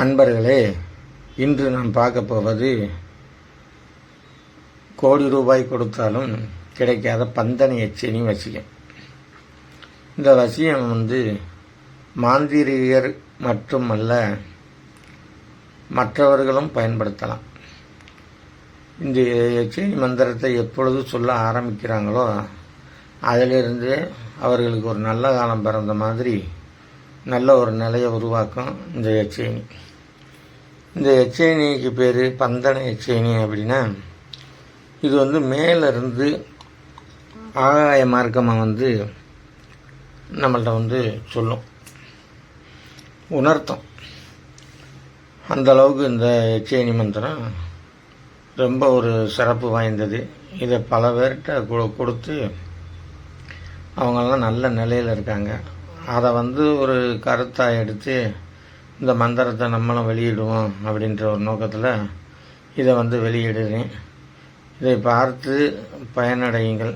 அன்பர்களே இன்று நாம் பார்க்க போவது கோடி ரூபாய் கொடுத்தாலும் கிடைக்காத பந்தனை எச்சனி வசியம். இந்த வசியம் வந்து மாந்திரிகர் மட்டுமல்ல மற்றவர்களும் பயன்படுத்தலாம். இந்த எச்சனி மந்திரத்தை எப்பொழுது சொல்ல ஆரம்பிக்கிறாங்களோ அதிலிருந்து அவர்களுக்கு ஒரு நல்ல காலம் பிறந்த மாதிரி நல்ல ஒரு நிலையை உருவாக்கும் இந்த எச்சேனி இந்த எச்சேனிக்கு பேர் பந்தன எச்சேனி அப்படின்னா இது வந்து மேலேருந்து ஆகாய மார்க்கமாக வந்து நம்மள்கிட்ட வந்து சொல்லும். உணர்த்தும். அந்தளவுக்கு இந்த எச்சேனி மந்திரம் ரொம்ப ஒரு சிறப்பு வாய்ந்தது. இதை பல பேர்கிட்ட கொ- கொடுத்து அவங்கெல்லாம் நல்ல நிலையில் இருக்காங்க. அதை வந்து ஒரு கருத்தாக எடுத்து இந்த மந்திரத்தை நம்மளும் வெளியிடுவோம் அப்படின்ற ஒரு நோக்கத்தில் இதை வந்து வெளியிடுறேன். இதை பார்த்து பயனடையுங்கள்.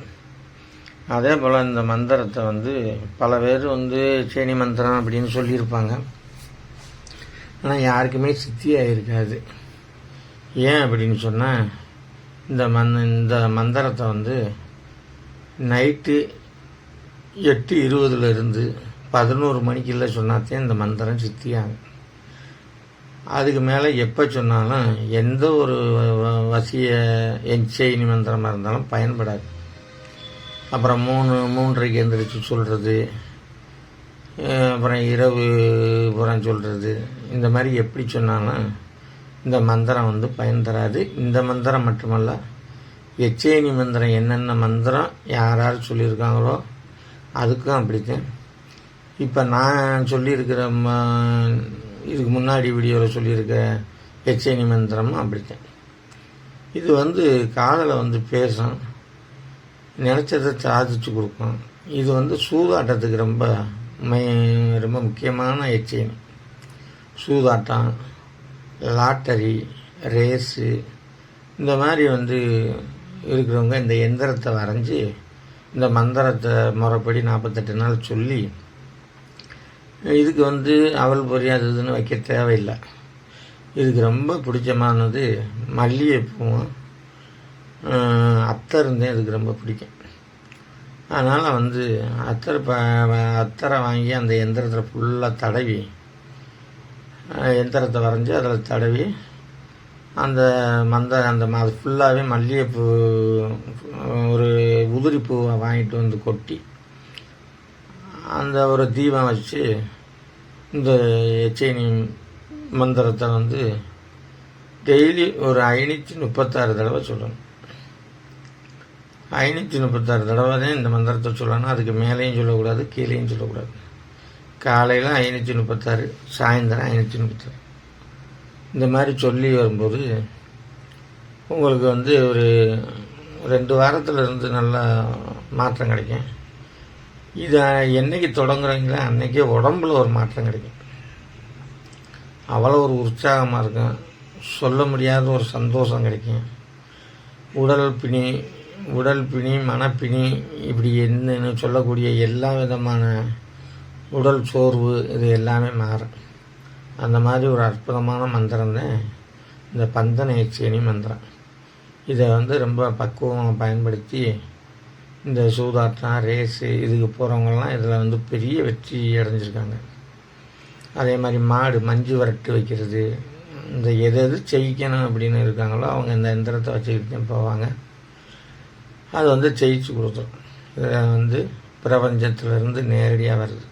அதே போல் இந்த மந்திரத்தை வந்து பல பேர் வந்து சேனி மந்திரம் அப்படின்னு சொல்லியிருப்பாங்க. ஆனால் யாருக்குமே சித்தியாக இருக்காது. ஏன் அப்படின்னு சொன்னால் இந்த மந் இந்த மந்திரத்தை வந்து நைட்டு எட்டு இருபதுலேருந்து பதினோரு பதினோரு இல்லை சொன்னாத்தே இந்த மந்திரம் சித்தியாகும். அதுக்கு மேலே எப்போ சொன்னாலும் எந்த ஒரு வ- வசிய எஞ்செய்னி மந்திரமாக இருந்தாலும் பயன்படாது. அப்புறம் மூணு மூன்றரைக்கு எந்திரிச்சு சொல்கிறது அப்புறம் இரவு புறம் சொல்கிறது இந்த மாதிரி எப்படி சொன்னாலும் இந்த மந்திரம் வந்து பயன் தராது. இந்த மந்திரம் மட்டுமல்ல எச்சேனி மந்திரம் என்னென்ன மந்திரம் யார் யார் சொல்லியிருக்காங்களோ அதுக்கும் அப்படித்தான். இப்போ நான் சொல்லியிருக்கிற ம இதுக்கு முன்னாடி வீடியோவில் சொல்லியிருக்க எச்சனி மந்திரமும் அப்படித்தான் இது வந்து காதில் வந்து பேசும் நினச்சதை சாதிச்சு கொடுக்கும். இது வந்து சூதாட்டத்துக்கு ரொம்ப ரொம்ப முக்கியமான எச்சனி சூதாட்டம் லாட்டரி ரேஸு இந்த மாதிரி வந்து இருக்கிறவங்க இந்த எந்திரத்தை வரைஞ்சி இந்த மந்திரத்தை முறைப்படி நாற்பத்தெட்டு நாள் சொல்லி இதுக்கு வந்து அவள் புரியாததுன்னு வைக்க தேவையில்லை. இதுக்கு ரொம்ப பிடிச்சமானது மல்லிகைப்பூவும் அத்தருந்தேன் இதுக்கு ரொம்ப பிடிக்கும். அதனால் வந்து அத்தரை ப அத்தரை வாங்கி அந்த எந்திரத்தில் ஃபுல்லாக தடவி எந்திரத்தை வரைஞ்சி அதில் தடவி அந்த மந்த அந்த ம- அது ஃபுல்லாகவே மல்லிகைப்பூ ஒரு உதிரி பூவை வாங்கிட்டு வந்து கொட்டி அந்த ஒரு தீபம் வச்சு இந்த எச்சைனி மந்திரத்தை வந்து டெய்லி ஒரு ஐநூற்றி முப்பத்தாறு தடவை சொல்லணும். ஐநூற்றி முப்பத்தாறு தடவை தான் இந்த மந்திரத்தை சொல்லணும். அதுக்கு மேலேயும் சொல்லக்கூடாது கீழேயும் சொல்லக்கூடாது. காலையில் ஐநூற்றி முப்பத்தாறு சாயந்தரம் ஐநூற்றி முப்பத்தாறு. இந்த மாதிரி சொல்லி வரும்போது உங்களுக்கு வந்து ஒரு ரெண்டு வாரத்தில் இருந்து நல்லா மாற்றம் கிடைக்கும். இதை என்னைக்கு தொடங்குறீங்களோ அன்னைக்கே உடம்புல ஒரு மாற்றம் கிடைக்கும். அவ்வளோ ஒரு உற்சாகமாக இருக்கும். சொல்ல முடியாத ஒரு சந்தோஷம் கிடைக்கும். உடல் பிணி உடல் பிணி மனப்பிணி இப்படி என்னன்னு சொல்லக்கூடிய எல்லா விதமான உடல் சோர்வு இது எல்லாமே மாறும். அந்த மாதிரி ஒரு அற்புதமான மந்திரம் தான் இந்த பந்தன எச்சேனி மந்திரம். இதை வந்து ரொம்ப பக்குவமாக பயன்படுத்தி இந்த சூதாட்டம் ரேஸு இதுக்கு போகிறவங்கெல்லாம் இதில் வந்து பெரிய வெற்றி அடைஞ்சிருக்காங்க. அதே மாதிரி மாடு மஞ்சு வரட்டு வைக்கிறது இந்த எது எது ஜெயிக்கணும் அப்படின்னு இருக்காங்களோ அவங்க இந்த எந்திரத்தை வச்சுக்கிட்டு போவாங்க. அது வந்து ஜெயிச்சு கொடுத்துரும் இதில் வந்து பிரபஞ்சத்திலிருந்து நேரடியாக வருது.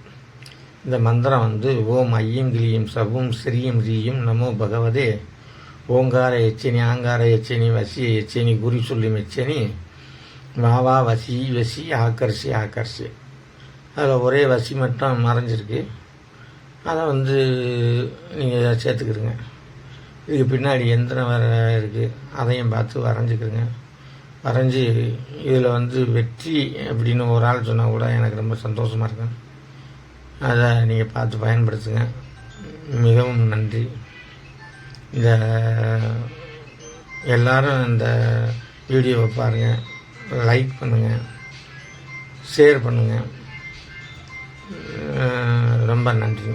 இந்த மந்திரம் வந்து ஓம் ஐயம் கிளியும் சவும் ஸ்ரீயும் ரீயும் நமோ பகவதே. ஓங்கார எச்சினி ஆங்கார எச்சினி வசி எச்சினி குறி சொல்லும் எச்சினி. வா வா வசி வசி ஆக்கர்ஷி ஆக்கர்ஷி அதில் ஒரே வசி மட்டும் மறைஞ்சிருக்கு. அதை வந்து நீங்கள் சேர்த்துக்கிடுங்க. இதுக்கு பின்னாடி எந்திரம் வேறு இருக்குது அதையும் பார்த்து வரைஞ்சிக்கிறங்க வரைஞ்சி இதில் வந்து வெற்றி அப்படின்னு ஒரு ஆள் சொன்னால் கூட எனக்கு ரொம்ப சந்தோஷமாக இருக்கும். அதை நீங்கள் பார்த்து பயன்படுத்துங்க. மிகவும் நன்றி. இந்த எல்லாரும் இந்த வீடியோவை பாருங்கள் லைக் பண்ணுங்கள் ஷேர் பண்ணுங்கள் ரொம்ப நன்றி.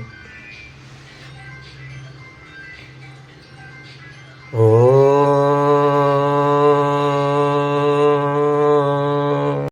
ஓ.